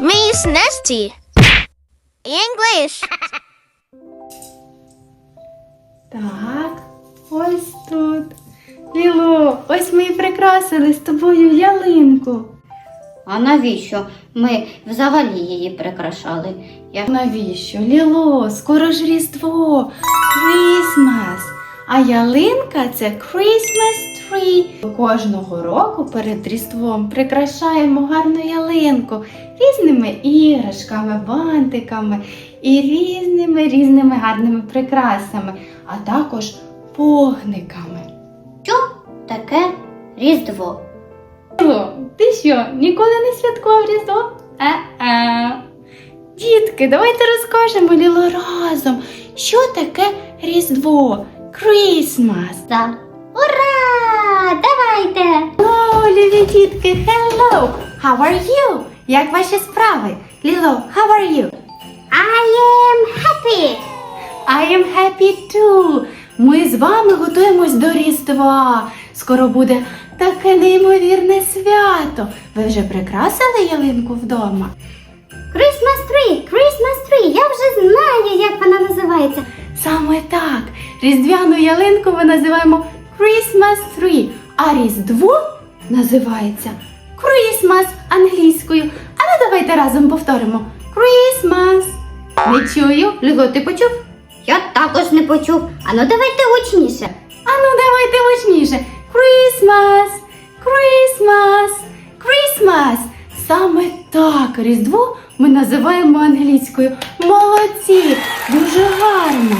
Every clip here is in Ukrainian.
Miss Nesty. English. Так, ось тут. Ліло, ось ми і прикрасили з тобою ялинку. А навіщо ми взагалі її прикрашали? Я... Навіщо? Ліло, скоро ж Різдво, Christmas. А ялинка це Christmas tree. Кожного року перед Різдвом прикрашаємо гарну ялинку різними іграшками, бантиками і різними різними гарними прикрасами, а також вогниками. Що таке Різдво? Ти що, ніколи не святкував Різдво? Е-е. Дітки, давайте розкажемо Ліло разом, що таке Різдво? Christmas. За. Ура! Давайте! О, любі дітки, hello! How are you? Як ваші справи? Ліло, how are you? I am happy! I am happy too. Ми з вами готуємось до Різдва. Скоро буде таке неймовірне свято. Ви вже прикрасили ялинку вдома? Christmas tree! Christmas tree! Я вже знаю, як вона називається. Саме так. Різдвяну ялинку ми називаємо Christmas tree, а Різдво називається Christmas англійською. А ну давайте разом повторимо Christmas. Не чую. Люго, ти почув? Я також не почув. Ану, давайте гучніше. А ну давайте гучніше. Christmas, Christmas, Christmas. Саме так Різдво ми називаємо англійською. Молодці, дуже гарно.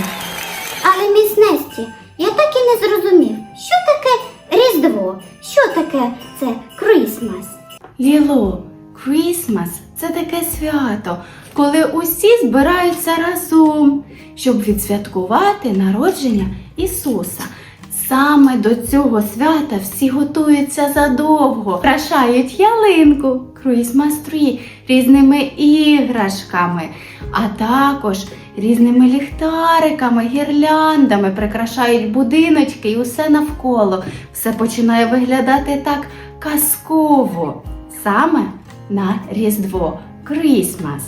Але міс Несті, я так і не зрозумів, що таке Різдво? Що таке це Christmas? Ліло, Christmas – це таке свято, коли усі збираються разом, щоб відсвяткувати народження Ісуса. Саме до цього свята всі готуються задовго, прикрашають ялинку, Christmas tree різними іграшками, а також різними ліхтариками, гірляндами прикрашають будиночки і усе навколо. Все починає виглядати так казково саме на Різдво Christmas.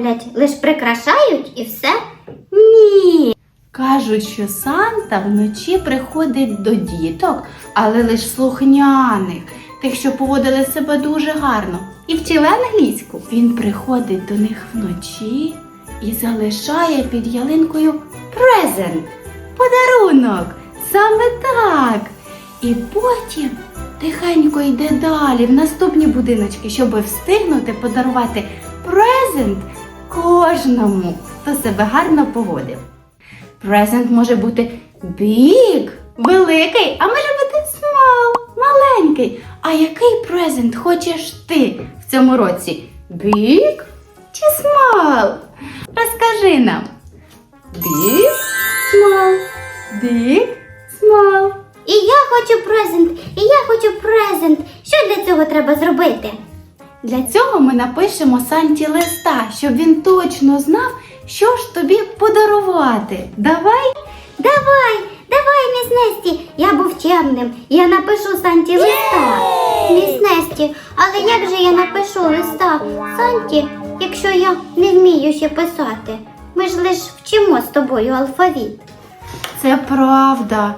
Роблять? Лиш прикрашають і все? Ні. Кажуть, що Санта вночі приходить до діток, але лише слухняних, тих, що поводили себе дуже гарно, і вчили англійську. Він приходить до них вночі і залишає під ялинкою презент, подарунок. Саме так. І потім тихенько йде далі в наступні будиночки, щоб встигнути подарувати презент кожному, хто себе гарно поводив. Презент може бути big, великий, а може бути small, маленький. А який презент хочеш ти в цьому році? Big чи small? Розкажи нам. Big, small, big, small. І я хочу презент, і я хочу презент. Що для цього треба зробити? Для цього ми напишемо Санті листа, щоб він точно знав, що ж тобі подарувати. Давай Давай, давай, міс Несті. Я був чемним. Я напишу Санті листа. Міс Несті, але як же я напишу листа Санті, якщо я не вмію ще писати? Ми ж лиш вчимо з тобою алфавіт. Це правда.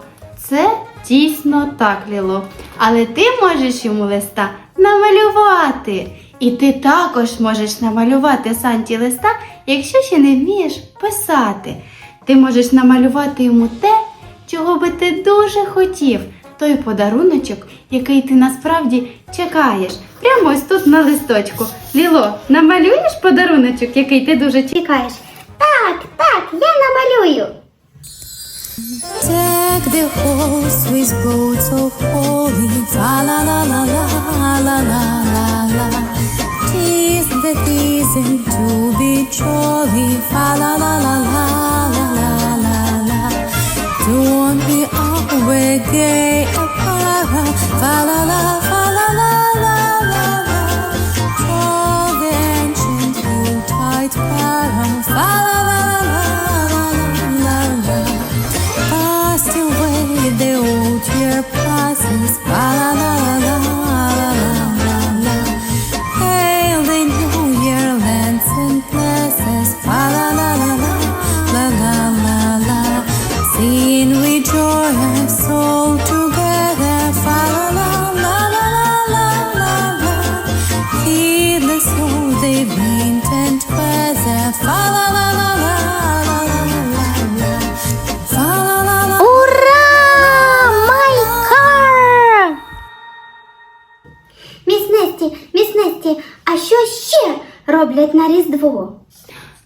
Це дійсно так, Ліло. Але ти можеш йому листа намалювати. І ти також можеш намалювати Санті листа, якщо ще не вмієш писати. Ти можеш намалювати йому те, чого би ти дуже хотів. той подаруночок, який ти насправді чекаєш. Прямо ось тут на листочку. Ліло, намалюєш подаруночок, який ти дуже чекаєш? Так, так, я намалюю. Deck the halls with boats of holy. Fa la la la la la la la la. Tis the season to be jolly. Fa la la la la la la la la. Don't be always gay apparel. La la la на Різдво?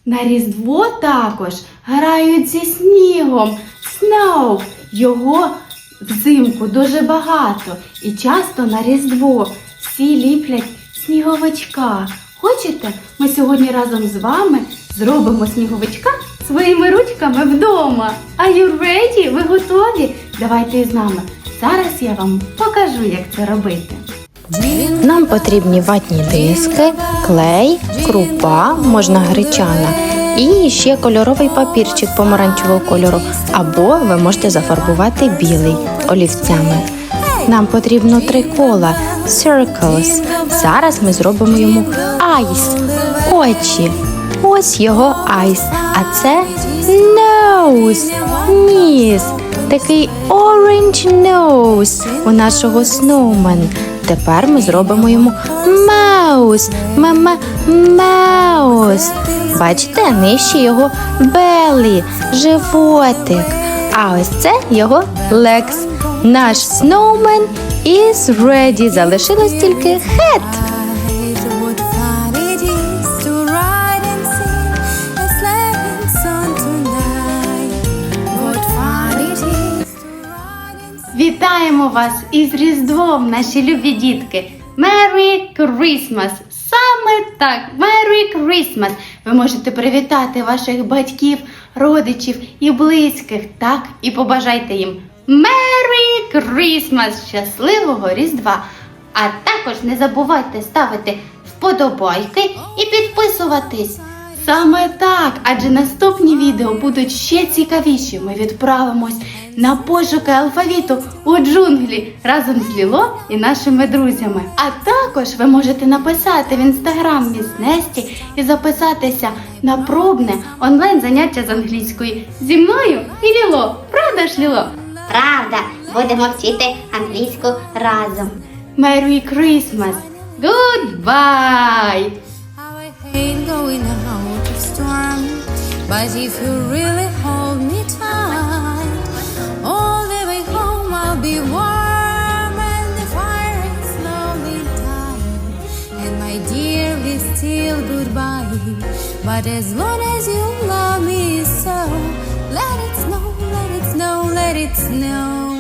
На Різдво також грають зі снігом. Snow. Його взимку дуже багато. І часто на Різдво всі ліплять сніговичка. Хочете, ми сьогодні разом з вами зробимо сніговичка своїми ручками вдома. Are you ready? Ви готові? Давайте із нами. Зараз я вам покажу, як це робити. Нам потрібні ватні диски, клей, крупа, можна гречана і ще кольоровий папірчик помаранчевого кольору, або ви можете зафарбувати білий олівцями. Нам потрібно три кола circles. Зараз ми зробимо йому eyes, очі. Ось його eyes, а це nose, ніс. Такий orange nose у нашого snowman. Тепер ми зробимо йому маус. Мама маус. Бачите, нижче його белі, животик. А ось це його лекс. Наш сноумен is ready. Залишилось тільки head. Вас із Різдвом, наші любі дітки! Merry Christmas! Саме так, Merry Christmas! Ви можете привітати ваших батьків, родичів і близьких, так, і побажайте їм Merry Christmas! Щасливого Різдва! А також не забувайте ставити вподобайки і підписуватись. Саме так, адже наступні відео будуть ще цікавіші. Ми відправимось на пошуки алфавіту у джунглі разом з Ліло і нашими друзями. А також ви можете написати в інстаграм Міс Несті і записатися на пробне онлайн заняття з англійської зі мною і Ліло. Правда ж, Ліло? Правда, будемо вчити англійську разом. Merry Christmas! Goodbye! I hate going storm, but if you really hold me tight, all the way home I'll be warm and the fire is slowly dying. And my dear, we still goodbye. But as long as you love me so, let it snow, let it snow, let it snow.